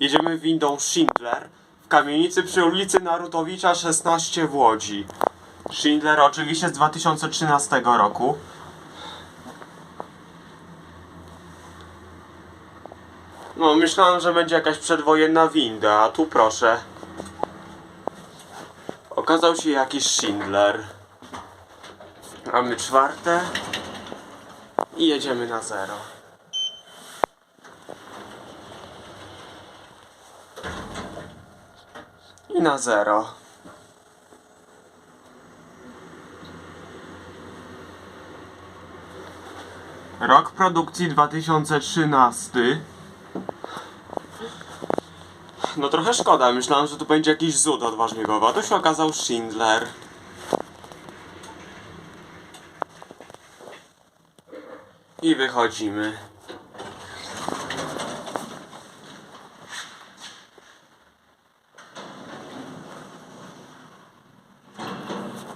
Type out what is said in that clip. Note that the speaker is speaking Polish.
jedziemy windą Schindler w kamienicy przy ulicy Narutowicza 16 w Łodzi. Schindler oczywiście z 2013 roku. No, myślałem, że będzie jakaś przedwojenna winda, a tu proszę. Okazał się jakiś Schindler. Mamy czwarte i jedziemy na zero. I na zero. Rok produkcji 2013. No trochę szkoda, myślałem, że tu będzie jakiś zud odważnikowy, a tu się okazał Schindler. I wychodzimy.